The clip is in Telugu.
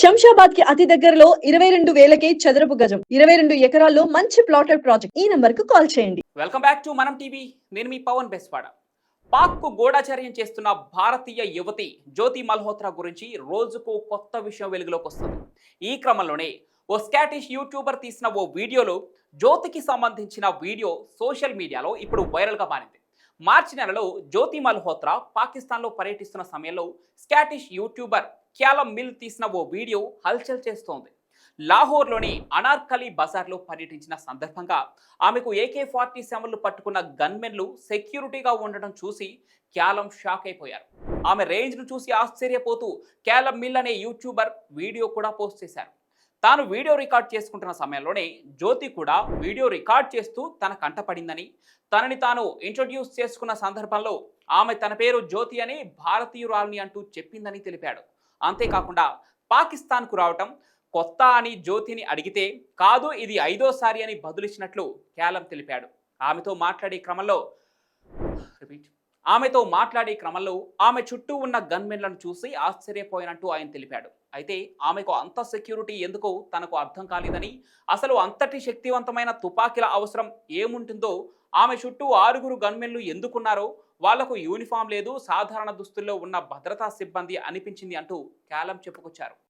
శంషాబాద్కి అతి దగ్గరలో ఇరవై రెండు వేలకే చదరపు గజం ఇరవై రెండు ఎకరాల్లో మంచి ప్లాటెడ్ ప్రాజెక్ట్. ఈ నంబర్కు కాల్ చేయండి. Welcome back to Manam TV. నేను మీ పవన్ బెస్వాడ. పాక్కు గూఢాచర్యం చేస్తున్న భారతీయ యువతి జ్యోతి మల్హోత్రా గురించి రోజుకు కొత్త విషయం వెలుగులోకి వస్తుంది. ఈ క్రమంలోనే ఓ స్కాటిష్ యూట్యూబర్ తీసిన ఓ వీడియోలో జ్యోతికి సంబంధించిన వీడియో సోషల్ మీడియాలో ఇప్పుడు వైరల్గా మారింది. మార్చి నెలలో జ్యోతి మల్హోత్రా పాకిస్తాన్లో పర్యటిస్తున్న సమయంలో స్కాటిష్ యూట్యూబర్ క్యాలం మిల్ తీసిన ఓ వీడియో హల్చల్ చేస్తోంది. లాహోర్లోని అనార్కలి బజార్లో పర్యటించిన సందర్భంగా ఆమెకు ఏకే ఫార్టీ సెవెన్లు పట్టుకున్న గన్మెన్లు సెక్యూరిటీగా ఉండటం చూసి క్యాలం షాక్ అయిపోయారు. ఆమె రేంజ్ను చూసి ఆశ్చర్యపోతూ క్యాలం మిల్ అనే యూట్యూబర్ వీడియో కూడా పోస్ట్ చేశారు. తాను వీడియో రికార్డ్ చేసుకుంటున్న సమయంలోనే జ్యోతి కూడా వీడియో రికార్డ్ చేస్తూ తన కంటపడిందని తనని తాను ఇంట్రొడ్యూస్ చేసుకున్న సందర్భంలో ఆమె తన పేరు జ్యోతి అని భారతీయురాలని అంటూ చెప్పిందని తెలిపాడు. అంతేకాకుండా పాకిస్తాన్కు రావటం కొత్త అని జ్యోతిని అడిగితే కాదు ఇది ఐదోసారి అని బదులిచ్చినట్లు క్యాలం తెలిపాడు. ఆమెతో మాట్లాడే క్రమంలో రిపీట్. ఆమెతో మాట్లాడే క్రమంలో ఆమె చుట్టూ ఉన్న గన్మెన్లను చూసి ఆశ్చర్యపోయినట్టు ఆయన తెలిపాడు. అయితే ఆమెకు అంత సెక్యూరిటీ ఎందుకో తనకు అర్థం కాలేదని అసలు అంతటి శక్తివంతమైన తుపాకీల అవసరం ఏముంటుందో ఆమె చుట్టూ ఆరుగురు గన్మెన్లు ఎందుకున్నారో వాళ్ళకు యూనిఫామ్ లేదు సాధారణ దుస్తుల్లో ఉన్న భద్రతా సిబ్బంది అనిపించింది అంటూ క్యాలం చెప్పుకొచ్చారు.